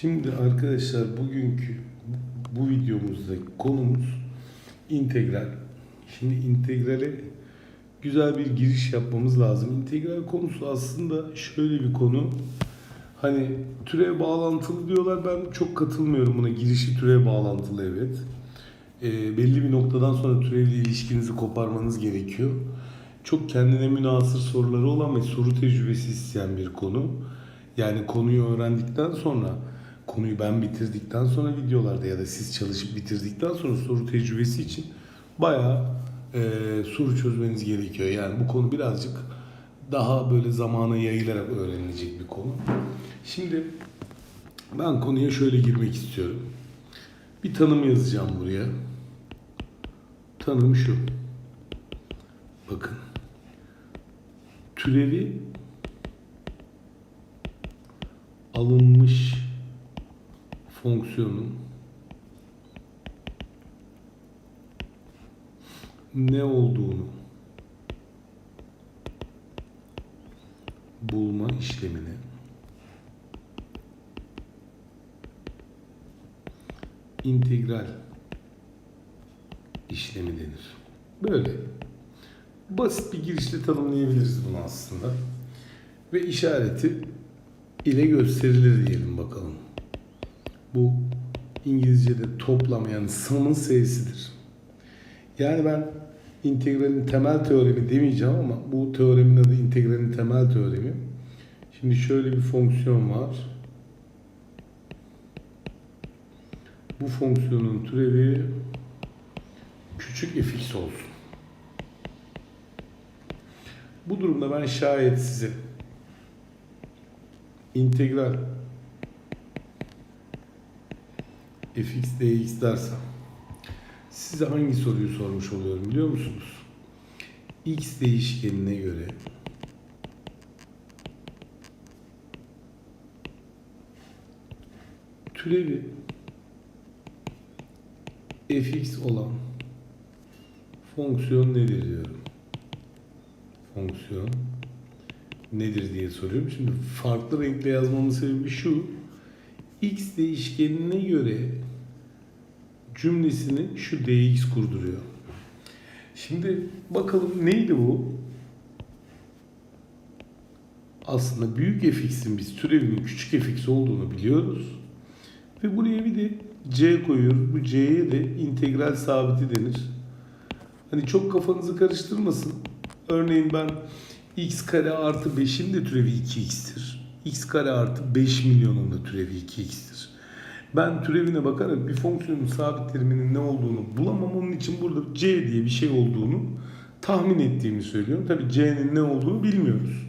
Şimdi arkadaşlar bugünkü bu videomuzdaki konumuz integral. Şimdi integrale güzel bir giriş yapmamız lazım. İntegral konusu aslında şöyle bir konu. Hani türev bağlantılı diyorlar. Ben çok katılmıyorum buna. Girişi türev bağlantılı evet. Ee, belli bir noktadan sonra türevle ilişkinizi koparmanız gerekiyor. Çok kendine münasır soruları olan ve soru tecrübesi isteyen bir konu. Yani konuyu öğrendikten sonra, konuyu ben bitirdikten sonra videolarda ya da siz çalışıp bitirdikten sonra soru tecrübesi için bayağı e, soru çözmeniz gerekiyor. Yani bu konu birazcık daha böyle zamana yayılarak öğrenilecek bir konu. Şimdi ben konuya şöyle girmek istiyorum. Bir tanım yazacağım buraya. Tanım şu. Bakın. Türevi alınmış fonksiyonun ne olduğunu bulma işlemine integral işlemi denir. Böyle basit bir girişle tanımlayabiliriz bunu aslında. Ve işareti ile gösterilir diyelim bakalım. Bu İngilizce'de toplam yani sum'ın s'sidir. Yani ben integralin temel teoremi demeyeceğim ama bu teoremin adı integralin temel teoremi. Şimdi şöyle bir fonksiyon var. Bu fonksiyonun türevi küçük fx olsun. Bu durumda ben şayet size integral fx dx dersem size hangi soruyu sormuş oluyorum biliyor musunuz? x değişkenine göre türevi fx olan fonksiyon nedir diyorum. Fonksiyon nedir diye soruyorum. Şimdi farklı renkle yazmamın sebebi şu. X değişkenine göre cümlesini şu dx kurduruyor. Şimdi bakalım neydi bu? Aslında büyük fx'in biz türevinin küçük fx olduğunu biliyoruz. Ve buraya bir de c koyuyoruz. Bu c'ye de integral sabiti denir. Hani çok kafanızı karıştırmasın. Örneğin ben x kare artı 5'in de türevi 2x'tir. X kare artı 5 milyonun da türevi 2x'tir. Ben türevine bakarak bir fonksiyonun sabit teriminin ne olduğunu bulamam. Onun için burada c diye bir şey olduğunu tahmin ettiğimi söylüyorum. Tabi c'nin ne olduğunu bilmiyoruz.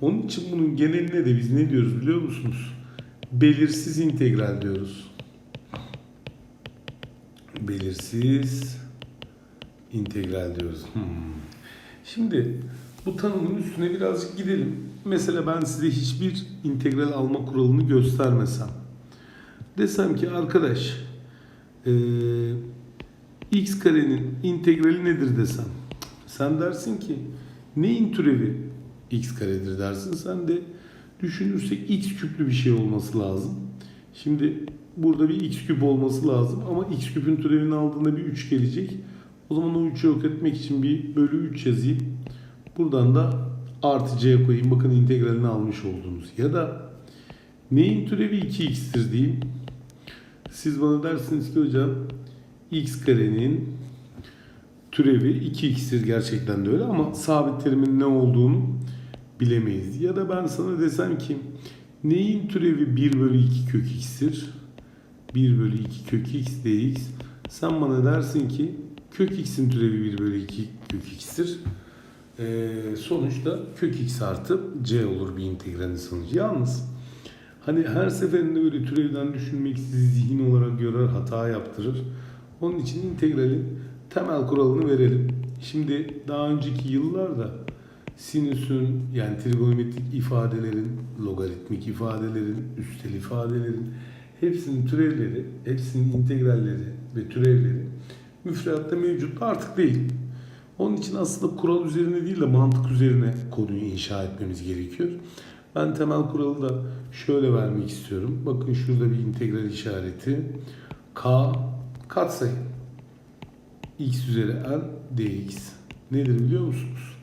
Onun için bunun geneline de biz ne diyoruz biliyor musunuz? Belirsiz integral diyoruz. Belirsiz integral diyoruz. Hmm. Şimdi bu tanımın üstüne birazcık gidelim. Mesela ben size hiçbir integral alma kuralını göstermesem. Desem ki arkadaş e, x karenin integrali nedir desem. Sen dersin ki neyin türevi x karedir dersin. Sen de düşünürsek x küplü bir şey olması lazım. Şimdi burada bir x küp olması lazım ama x küpün türevini aldığında bir 3 gelecek. O zaman o 3'ü yok etmek için bir bölü 3 yazayım. Buradan da artı c koyayım. Bakın integralini almış oldunuz. Ya da neyin türevi 2x'tir diyeyim. Siz bana dersiniz ki hocam x karenin türevi 2x'tir gerçekten de öyle ama sabit terimin ne olduğunu bilemeyiz. Ya da ben sana desem ki neyin türevi 1 bölü 2 kök x'tir? 1 bölü 2 kök x dx. Sen bana dersin ki kök x'in türevi 1 bölü 2 kök x'tir. Ee, sonuçta kök x artı c olur bir integralin sonucu. Yalnız hani her seferinde böyle türevden düşünmek sizi zihin olarak görer, hata yaptırır. Onun için integralin temel kuralını verelim. Şimdi daha önceki yıllarda sinüsün yani trigonometrik ifadelerin, logaritmik ifadelerin, üstel ifadelerin hepsinin türevleri, hepsinin integralleri ve türevleri müfredatta mevcut artık değil. Onun için aslında kural üzerine değil de mantık üzerine konuyu inşa etmemiz gerekiyor. Ben temel kuralı da şöyle vermek istiyorum. Bakın şurada bir integral işareti. K katsayı. x üzeri n dx. Nedir biliyor musunuz?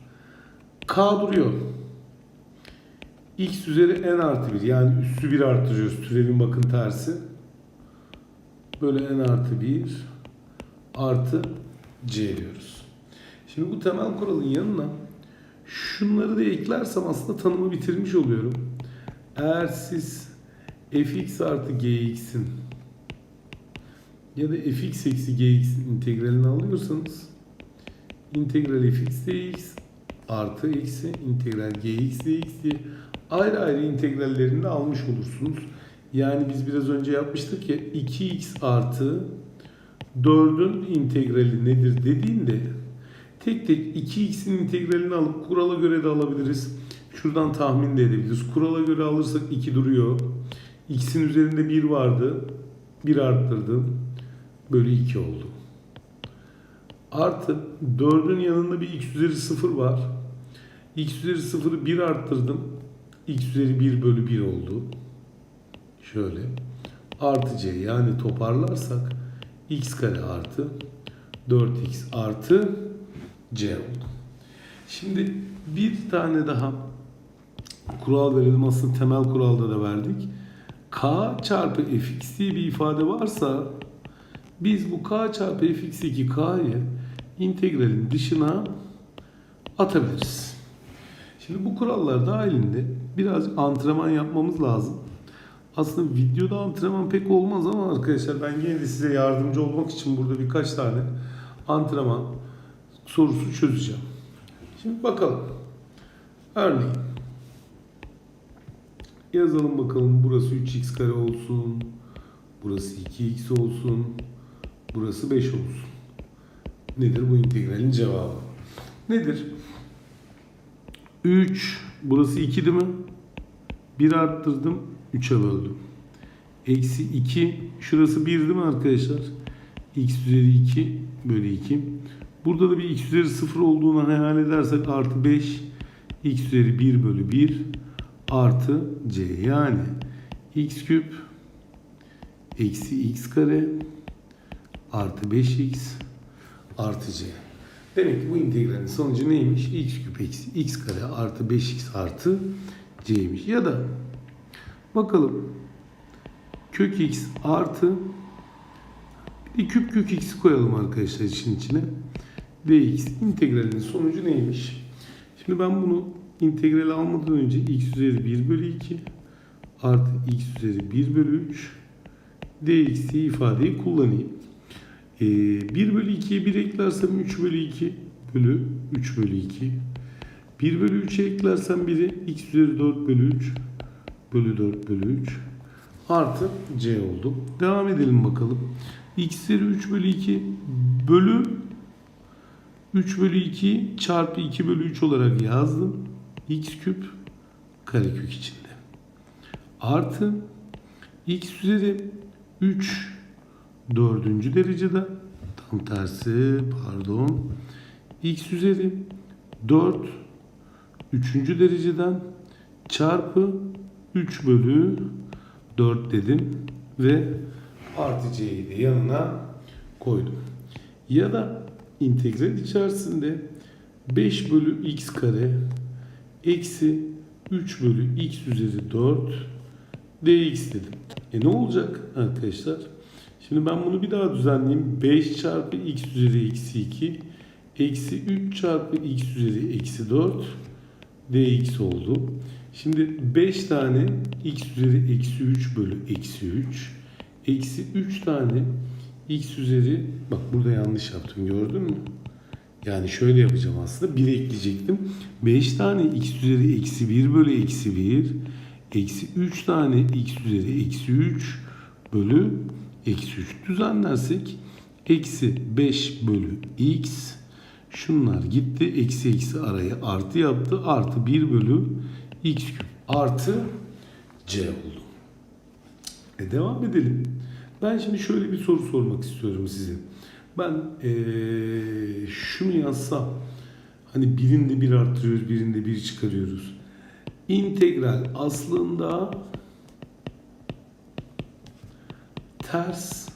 K duruyor. x üzeri n artı 1 yani üssü 1 artırıyoruz. Türevin bakın tersi. Böyle n artı 1 artı c diyoruz. Şimdi bu temel kuralın yanına şunları da eklersem aslında tanımı bitirmiş oluyorum. Eğer siz fx artı gx'in ya da fx eksi gx'in integralini alıyorsanız integral fx dx artı eksi integral gx dx diye ayrı ayrı integrallerini almış olursunuz. Yani biz biraz önce yapmıştık ya 2x artı 4'ün integrali nedir dediğinde tek tek 2x'in integralini alıp kurala göre de alabiliriz. Şuradan tahmin de edebiliriz. Kurala göre alırsak 2 duruyor. x'in üzerinde 1 vardı. 1 arttırdım. Bölü 2 oldu. Artı 4'ün yanında bir x üzeri 0 var. x üzeri 0'ı 1 arttırdım. x üzeri 1 bölü 1 oldu. Şöyle. Artı c yani toparlarsak x kare artı 4x artı c oldu. Şimdi bir tane daha kural verelim. Aslında temel kuralda da verdik. k çarpı fx diye bir ifade varsa biz bu k çarpı fx'teki k'yı integralin dışına atabiliriz. Şimdi bu kurallar dahilinde biraz antrenman yapmamız lazım. Aslında videoda antrenman pek olmaz ama arkadaşlar ben yine de size yardımcı olmak için burada birkaç tane antrenman sorusu çözeceğim. Şimdi bakalım. Örneğin yazalım bakalım burası 3x kare olsun. Burası 2x olsun. Burası 5 olsun. Nedir bu integralin cevabı? Nedir? 3 burası 2 değil mi? 1 arttırdım 3'e böldüm. Eksi 2 şurası 1 değil mi arkadaşlar? x üzeri 2 bölü 2. Burada da bir x üzeri 0 olduğunu hayal edersek artı 5 x üzeri 1 bölü 1 artı c yani x küp eksi x kare artı 5x artı c. Demek ki bu integralin sonucu neymiş? x küp eksi x kare artı 5x artı c'ymiş. Ya da bakalım kök x artı bir küp kök x'i koyalım arkadaşlar için içine. Dx integralinin sonucu neymiş? Şimdi ben bunu integral almadan önce x üzeri 1 bölü 2 artı x üzeri 1 bölü 3 dx diye ifadeyi kullanayım. Ee, 1 bölü 2'ye 1 eklersem 3 bölü 2 bölü 3 bölü 2. 1 bölü 3'e eklersem 1'i x üzeri 4 bölü 3 bölü 4 bölü 3 artı c oldu. Devam edelim bakalım. x üzeri 3 bölü 2 bölü 3 bölü 2 çarpı 2 bölü 3 olarak yazdım. x küp karekök içinde. Artı x üzeri 3 dördüncü derecede tam tersi pardon x üzeri 4 üçüncü dereceden çarpı 3 bölü 4 dedim ve artı c'yi de yanına koydum. Ya da integral içerisinde 5 bölü x kare eksi 3 bölü x üzeri 4 dx dedim. E ne olacak arkadaşlar? Şimdi ben bunu bir daha düzenleyeyim. 5 çarpı x üzeri eksi 2 eksi 3 çarpı x üzeri eksi 4 dx oldu. Şimdi 5 tane x üzeri eksi 3 bölü eksi 3 eksi 3 tane x üzeri bak burada yanlış yaptım gördün mü? Yani şöyle yapacağım aslında 1 ekleyecektim. 5 tane x üzeri eksi 1 bölü eksi 1 eksi 3 tane x üzeri eksi 3 bölü eksi 3 düzenlersek eksi 5 bölü x şunlar gitti eksi eksi araya artı yaptı artı 1 bölü x küp artı c oldu. E devam edelim. Ben şimdi şöyle bir soru sormak istiyorum size. Ben ee, şunu yazsam hani birinde bir arttırıyoruz birinde bir çıkarıyoruz. integral aslında ters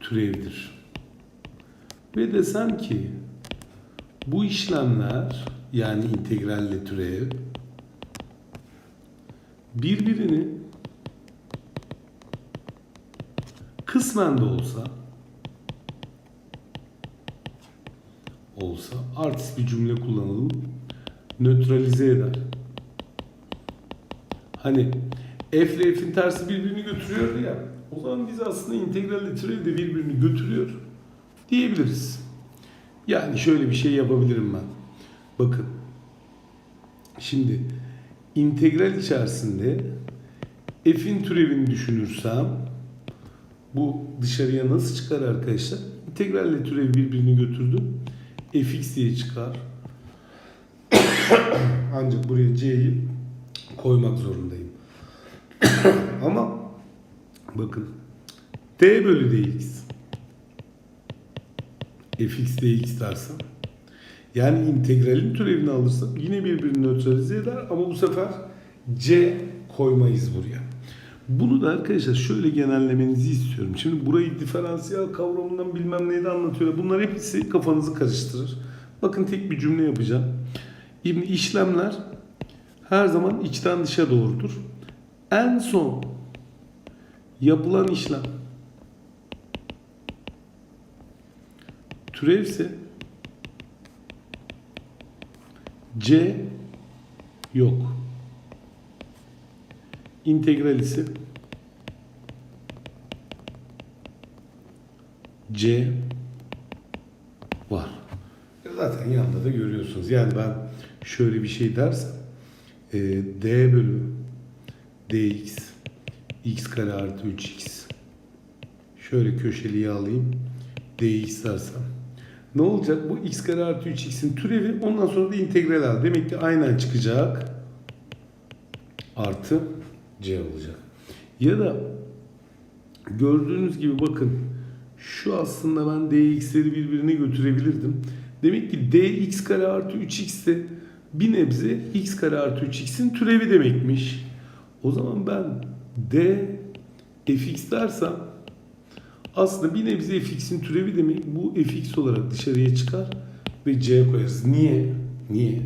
türevdir. Ve desem ki bu işlemler yani integralle türev birbirini kısmen de olsa olsa artist bir cümle kullanalım nötralize eder. Hani f ile f'in tersi birbirini götürüyordu ya. O zaman biz aslında integralle türev de birbirini götürüyor diyebiliriz. Yani şöyle bir şey yapabilirim ben. Bakın. Şimdi integral içerisinde f'in türevini düşünürsem bu dışarıya nasıl çıkar arkadaşlar? İntegralle türev birbirini götürdü. fx diye çıkar. Ancak buraya c'yi koymak zorundayım. Ama bakın d bölü dx fx dx dersem yani integralin türevini alırsam yine birbirini nötralize eder ama bu sefer c koymayız buraya. Bunu da arkadaşlar şöyle genellemenizi istiyorum. Şimdi burayı diferansiyel kavramından bilmem neydi anlatıyor. Bunlar hepsi kafanızı karıştırır. Bakın tek bir cümle yapacağım. Şimdi işlemler her zaman içten dışa doğrudur. En son yapılan işlem türevse C yok. İntegral ise C var. Zaten yanında da görüyorsunuz. Yani ben şöyle bir şey dersem e, D bölü dx x kare artı 3x şöyle köşeliye alayım dx dersem ne olacak? Bu x kare artı 3x'in türevi ondan sonra da integral al. Demek ki aynen çıkacak. Artı c olacak. Ya da gördüğünüz gibi bakın şu aslında ben dx'leri birbirine götürebilirdim. Demek ki dx kare artı 3x de bir nebze x kare artı 3x'in türevi demekmiş. O zaman ben d fx dersem aslında bir nebze fx'in türevi demek bu fx olarak dışarıya çıkar ve c koyarız. Niye? Niye?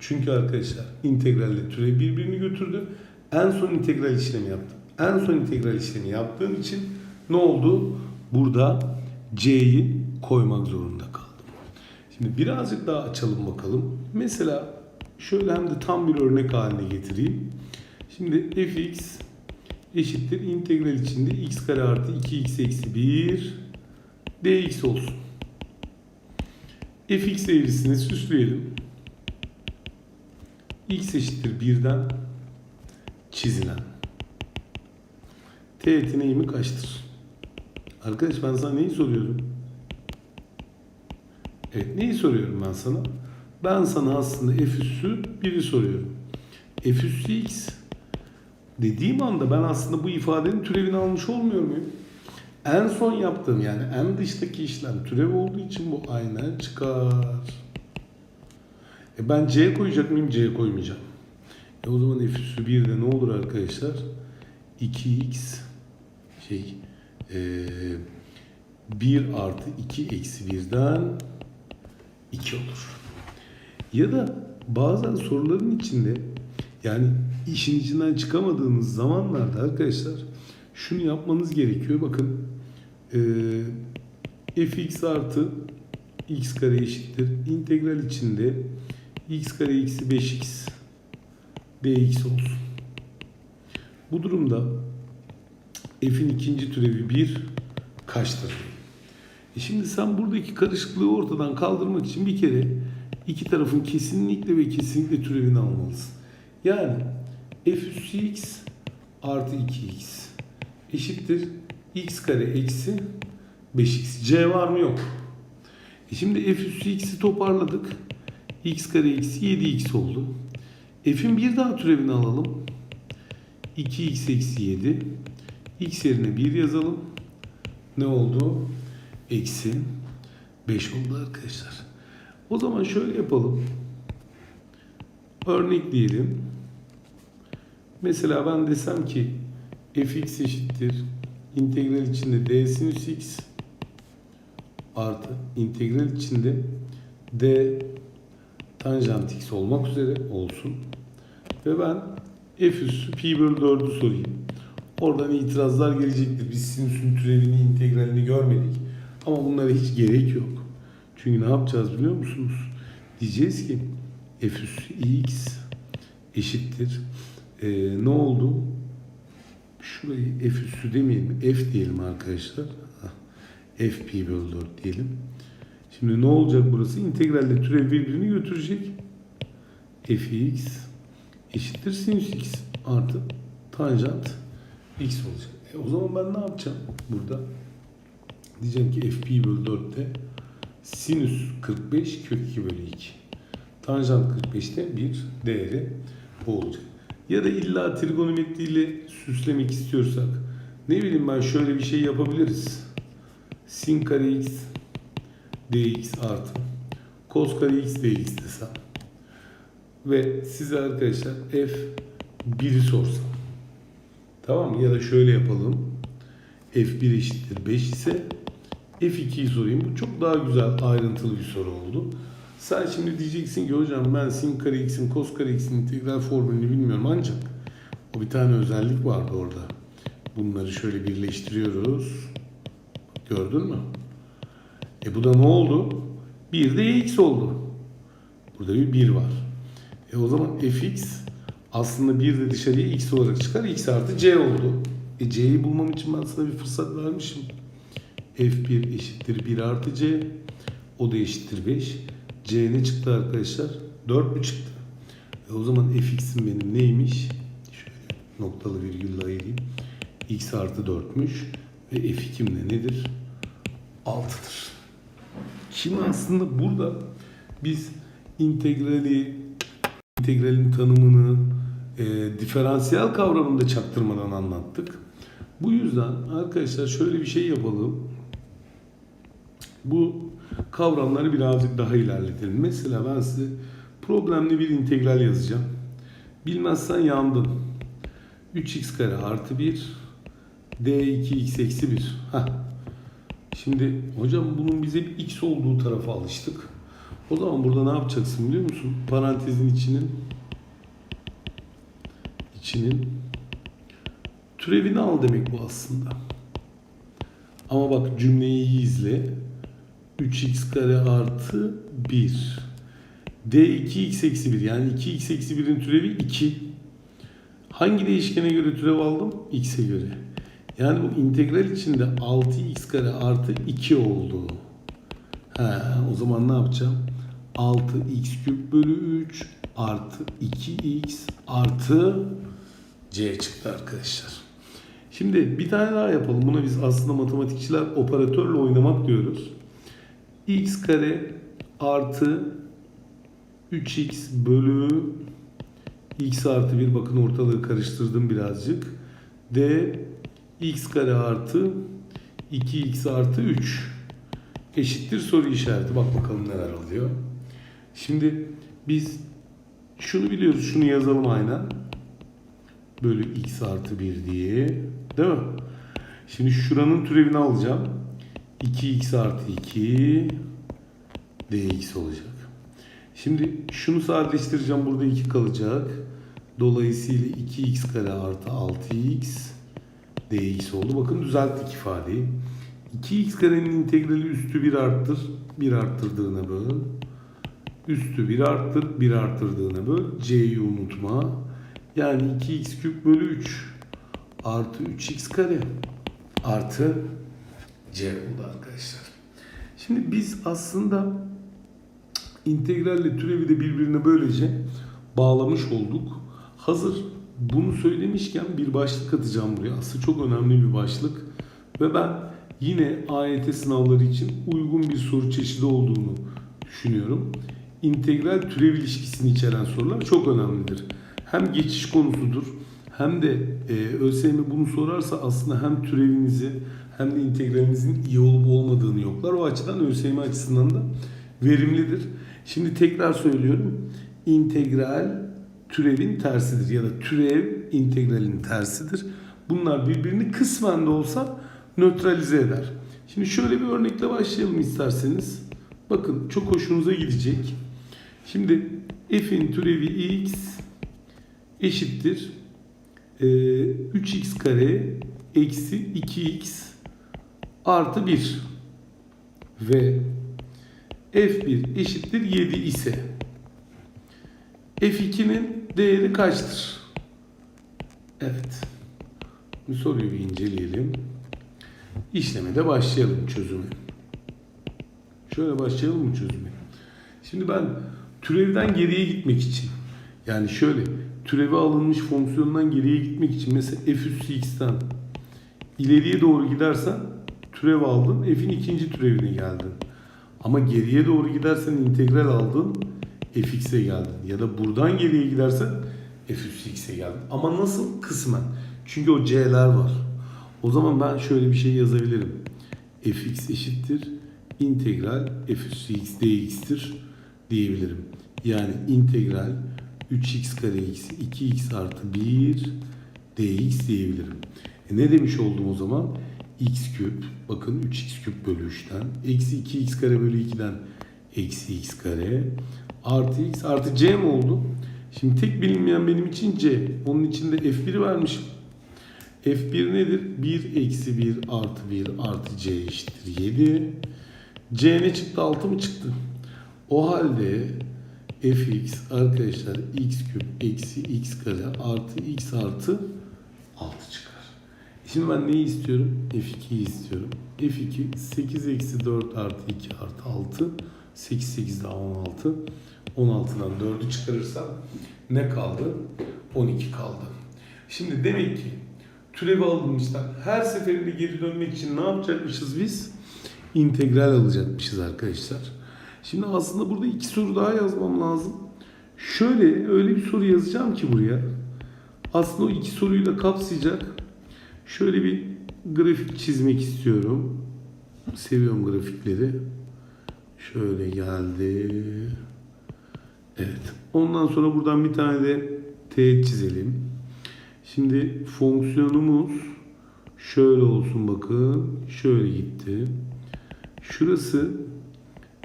Çünkü arkadaşlar integralle türev birbirini götürdü. En son integral işlemi yaptım. En son integral işlemi yaptığım için ne oldu? Burada c'yi koymak zorunda kaldım. Şimdi birazcık daha açalım bakalım. Mesela şöyle hem de tam bir örnek haline getireyim. Şimdi fx eşittir integral içinde x kare artı 2x eksi 1 dx olsun. fx eğrisini süsleyelim. x eşittir 1'den çizilen. Teğetin eğimi kaçtır? Arkadaş ben sana neyi soruyorum? Evet neyi soruyorum ben sana? Ben sana aslında f üssü 1'i soruyorum. f üssü x dediğim anda ben aslında bu ifadenin türevini almış olmuyor muyum? En son yaptığım yani en dıştaki işlem türev olduğu için bu aynen çıkar. E ben c koyacak mıyım? c koymayacağım. E o zaman f üssü 1'de ne olur arkadaşlar? 2x şey e, 1 artı 2 eksi 1'den 2 olur. Ya da bazen soruların içinde yani işin içinden çıkamadığınız zamanlarda arkadaşlar şunu yapmanız gerekiyor. Bakın e, fx artı x kare eşittir. İntegral içinde x kare eksi 5x dx olsun. Bu durumda f'in ikinci türevi 1 kaçtır? E şimdi sen buradaki karışıklığı ortadan kaldırmak için bir kere iki tarafın kesinlikle ve kesinlikle türevini almalısın. Yani f üssü x artı 2x eşittir x kare eksi 5x. c var mı yok. E şimdi f üssü x'i toparladık. x kare eksi 7x oldu. F'in bir daha türevini alalım. 2x eksi 7. x yerine 1 yazalım. Ne oldu? Eksi 5 oldu arkadaşlar. O zaman şöyle yapalım. Örnek diyelim. Mesela ben desem ki fx eşittir integral içinde d sinüs x artı integral içinde d tanjant x olmak üzere olsun. Ve ben f üssü pi bölü 4'ü sorayım. Oradan itirazlar gelecektir. Biz sinüsün türevini, integralini görmedik. Ama bunlara hiç gerek yok. Çünkü ne yapacağız biliyor musunuz? Diyeceğiz ki f üssü x eşittir. Ee, ne oldu? Şurayı f üssü demeyelim. F diyelim arkadaşlar. Hah, f pi bölü 4 diyelim. Şimdi ne olacak burası? İntegralle türev birbirini götürecek. fx eşittir sinüs x artı tanjant x olacak. E o zaman ben ne yapacağım burada? Diyeceğim ki f pi bölü 4'te sinüs 45 kök 2 bölü 2. Tanjant 45'te bir değeri bu olacak. Ya da illa trigonometriyle süslemek istiyorsak ne bileyim ben şöyle bir şey yapabiliriz. Sin kare x dx artı cos kare x dx desem ve size arkadaşlar f 1'i sorsam tamam mı? Ya da şöyle yapalım. f1 eşittir 5 ise f2'yi sorayım. Bu çok daha güzel ayrıntılı bir soru oldu. Sen şimdi diyeceksin ki hocam ben sin kare x'in cos kare x'in integral formülünü bilmiyorum ancak o bir tane özellik vardı orada. Bunları şöyle birleştiriyoruz. Gördün mü? E bu da ne oldu? 1 de x oldu. Burada bir 1 var. E o zaman fx aslında bir de dışarıya x olarak çıkar. x artı c oldu. E c'yi bulmam için ben sana bir fırsat vermişim. f1 eşittir 1 artı c. O da eşittir 5. c ne çıktı arkadaşlar? 4 mü çıktı? E o zaman fx'im benim neymiş? Şöyle noktalı virgülle ayırayım. x artı 4'müş. Ve f2'm de nedir? 6'dır. Şimdi aslında burada biz integrali, integralin tanımını e, diferansiyel kavramında çaktırmadan anlattık. Bu yüzden arkadaşlar şöyle bir şey yapalım. Bu kavramları birazcık daha ilerletelim. Mesela ben size problemli bir integral yazacağım. Bilmezsen yandın. 3x kare artı 1 d2x eksi 1. Heh. Şimdi hocam bunun bize bir x olduğu tarafa alıştık. O zaman burada ne yapacaksın biliyor musun? Parantezin içinin içinin türevini al demek bu aslında. Ama bak cümleyi iyi izle. 3x kare artı 1. D2x eksi 1 yani 2x eksi 1'in türevi 2. Hangi değişkene göre türev aldım? X'e göre. Yani bu integral içinde 6x kare artı 2 oldu. He, o zaman ne yapacağım? 6x küp bölü 3 artı 2x artı c çıktı arkadaşlar. Şimdi bir tane daha yapalım. Buna biz aslında matematikçiler operatörle oynamak diyoruz. x kare artı 3x bölü x artı 1 bakın ortalığı karıştırdım birazcık. d x kare artı 2x artı 3 eşittir soru işareti. Bak bakalım neler oluyor. Şimdi biz şunu biliyoruz. Şunu yazalım aynen. Bölü x artı 1 diye. Değil mi? Şimdi şuranın türevini alacağım. 2x artı 2 dx olacak. Şimdi şunu sadeleştireceğim. Burada 2 kalacak. Dolayısıyla 2x kare artı 6x dx oldu. Bakın düzelttik ifadeyi. 2x karenin integrali üstü 1 arttır. 1 arttırdığına böl. Üstü 1 arttır. 1 arttırdığına böl. c'yi unutma. Yani 2x küp bölü 3 artı 3x kare artı c oldu arkadaşlar. Şimdi biz aslında integralle türevi de birbirine böylece bağlamış olduk. Hazır bunu söylemişken bir başlık atacağım buraya. Aslında çok önemli bir başlık. Ve ben yine AYT sınavları için uygun bir soru çeşidi olduğunu düşünüyorum. İntegral türev ilişkisini içeren sorular çok önemlidir. Hem geçiş konusudur hem de e, ÖSYM bunu sorarsa aslında hem türevinizi hem de integralinizin iyi olup olmadığını yoklar. O açıdan ÖSYM açısından da verimlidir. Şimdi tekrar söylüyorum. İntegral türevin tersidir ya da türev integralin tersidir. Bunlar birbirini kısmen de olsa nötralize eder. Şimdi şöyle bir örnekle başlayalım isterseniz. Bakın çok hoşunuza gidecek. Şimdi f'in türevi x eşittir e, 3x kare eksi 2x artı 1 ve f1 eşittir 7 ise f2'nin değeri kaçtır? Evet. Bu soruyu bir inceleyelim. İşlemede başlayalım çözüme. Şöyle başlayalım mı çözüme? Şimdi ben türevden geriye gitmek için yani şöyle türeve alınmış fonksiyondan geriye gitmek için mesela f üssü x'ten ileriye doğru gidersen türev aldın. F'in ikinci türevine geldin. Ama geriye doğru gidersen integral aldın. fx'e geldin. Ya da buradan geriye gidersen f üssü x'e geldin. Ama nasıl? Kısmen. Çünkü o c'ler var. O zaman ben şöyle bir şey yazabilirim. fx eşittir integral f üssü x dx'tir diyebilirim. Yani integral 3x kare x 2x artı 1 dx diyebilirim. E ne demiş oldum o zaman? x küp bakın 3x küp bölü 3'ten eksi 2x kare bölü 2'den eksi x kare artı x artı c mi oldu? Şimdi tek bilinmeyen benim için c. Onun için de f1 vermişim. f1 nedir? 1 eksi 1 artı 1 artı c eşittir 7. c ne çıktı? 6 mı çıktı? O halde fx arkadaşlar x küp eksi x kare artı x artı 6 çıkar. Şimdi ben neyi istiyorum? F2'yi istiyorum. F2 8 eksi 4 artı 2 artı 6. 8 8 daha 16. 16'dan 4'ü çıkarırsam ne kaldı? 12 kaldı. Şimdi demek ki türevi alınmışlar. Her seferinde geri dönmek için ne yapacakmışız biz? İntegral alacakmışız arkadaşlar. Şimdi aslında burada iki soru daha yazmam lazım. Şöyle öyle bir soru yazacağım ki buraya. Aslında o iki soruyu da kapsayacak. Şöyle bir grafik çizmek istiyorum. Seviyorum grafikleri. Şöyle geldi. Evet. Ondan sonra buradan bir tane de teğet çizelim. Şimdi fonksiyonumuz şöyle olsun bakın. Şöyle gitti. Şurası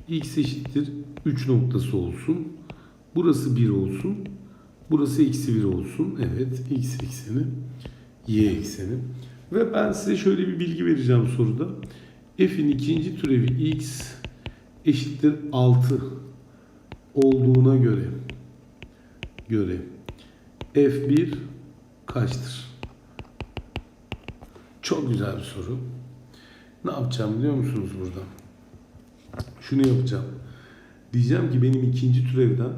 x eşittir 3 noktası olsun. Burası 1 olsun. Burası eksi 1 olsun. Evet x ekseni y ekseni. Ve ben size şöyle bir bilgi vereceğim soruda. F'in ikinci türevi x eşittir 6 olduğuna göre göre F1 kaçtır? Çok güzel bir soru. Ne yapacağım biliyor musunuz burada? Şunu yapacağım. Diyeceğim ki benim ikinci türevden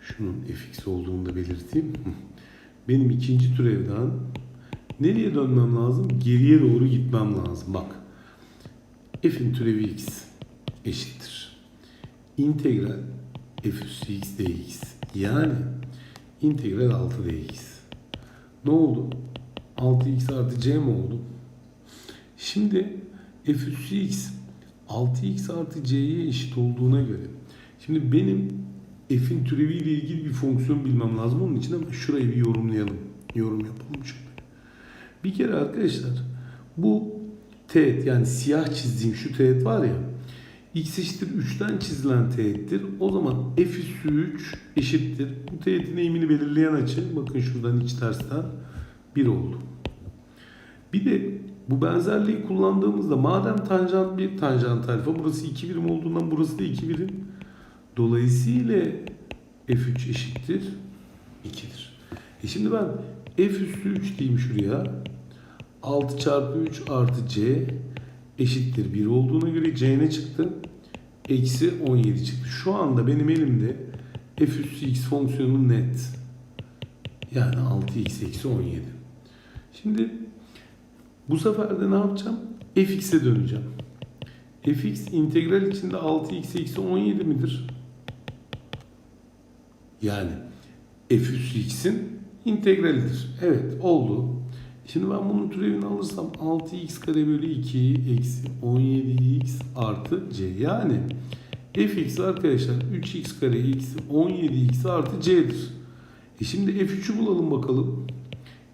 şunun fx olduğunu da belirteyim. Benim ikinci türevden nereye dönmem lazım? Geriye doğru gitmem lazım. Bak. F'in türevi x eşittir. İntegral f üssü x dx. Yani integral 6 dx. Ne oldu? 6x artı c mi oldu? Şimdi f üssü x 6x artı c'ye eşit olduğuna göre. Şimdi benim f'in türevi ile ilgili bir fonksiyon bilmem lazım. Onun için ama şurayı bir yorumlayalım. Yorum yapalım şöyle. Bir kere arkadaşlar bu teğet yani siyah çizdiğim şu teğet var ya x eşittir 3'ten çizilen teğettir. O zaman f üssü 3 eşittir. Bu teğetin eğimini belirleyen açı bakın şuradan iç tersten 1 oldu. Bir de bu benzerliği kullandığımızda madem tanjant bir tanjant alfa burası 2 birim olduğundan burası da 2 birim. Dolayısıyla f3 eşittir 2'dir. E şimdi ben f üssü 3 diyeyim şuraya. 6 çarpı 3 artı c eşittir 1 olduğuna göre c ne çıktı? Eksi 17 çıktı. Şu anda benim elimde f üssü x fonksiyonu net. Yani 6x eksi 17. Şimdi bu sefer de ne yapacağım? fx'e döneceğim. fx integral içinde 6x eksi 17 midir? Yani f üssü x'in integralidir. Evet oldu. Şimdi ben bunun türevini alırsam 6x kare bölü 2 eksi 17x artı c. Yani fx arkadaşlar 3x kare eksi 17x artı c'dir. E şimdi F3'ü bulalım bakalım.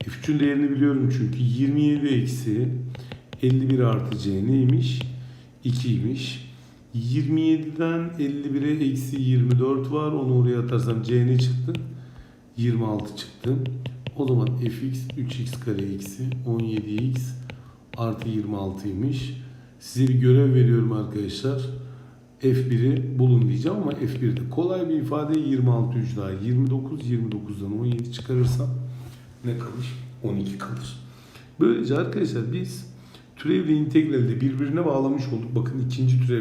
F3'ün değerini biliyorum çünkü 27 eksi 51 artı C neymiş? 2'ymiş. 27'den 51'e eksi 24 var. Onu oraya atarsam C ne çıktı? 26 çıktı. O zaman fx 3x kare eksi 17x artı 26'ymış. Size bir görev veriyorum arkadaşlar. F1'i bulun diyeceğim ama F1'de kolay bir ifade 26 3 daha 29 29'dan 17 çıkarırsam ne kalır? 12 kalır. Böylece arkadaşlar biz türevle integralde birbirine bağlamış olduk. Bakın ikinci türev